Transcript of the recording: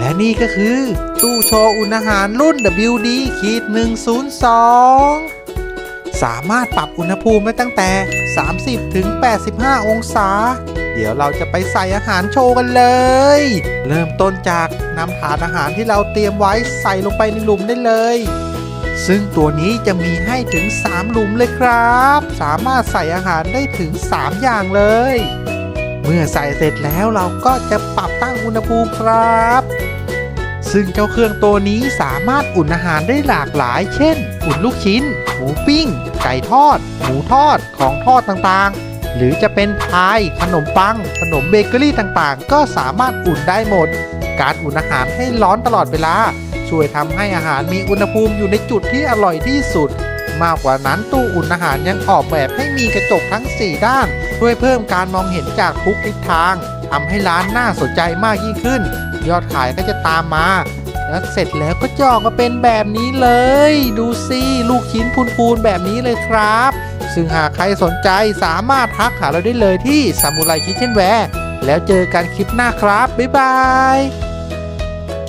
และนี่ก็คือ ตู้โชว์อุณหารรุ่น WD ขีด102 สามารถปรับอุณหภูมิได้ตั้งแต่ 30 ถึง 85 องศา เดี๋ยวเราจะไปใส่อาหารโชว์กันเลย เริ่มต้นจากนำถาดอาหารที่เราเตรียมไว้ใส่ลงไปในหลุมได้เลย ซึ่งตัวนี้จะมีให้ถึง 3 หลุมเลยครับ สามารถใส่อาหารได้ถึง 3 อย่างเลย มื่อใส่เสร็จแล้วเราก็จะปรับตั้งอุณหภูมิครับ ซึ่งเจ้าเครื่องตัวนี้สามารถอุ่นอาหารได้หลากหลาย เช่น อุ่นลูกชิ้น หมูปิ้ง ไก่ทอด หมูทอด ของทอดต่างๆ หรือจะเป็นพาย ขนมปัง ขนมเบเกอรี่ต่างๆ ก็สามารถอุ่นได้หมด การอุ่นอาหารให้ร้อนตลอดเวลา ช่วยทำให้อาหารมีอุณหภูมิอยู่ในจุดที่อร่อยที่สุด มากกว่านั้นตู้อุ่นอาหารยังออกแบบให้มีกระจกทั้ง 4 ด้าน ช่วยเพิ่มการมองเห็นจากทุกทิศทางทำให้ร้านน่าสนใจมากยิ่งขึ้น ยอดขายก็จะตามมาแล้วเสร็จแล้วก็จออกมาเป็นแบบนี้เลย ดูสิลูกชิ้นพูนๆแบบนี้เลยครับ ซึ่งหากใครสนใจสามารถทักหาเราได้เลยที่ซามูไรคิ t เช่นแวร์แล้วเจอกันคลิปหน้าครับ บ๊ายบาย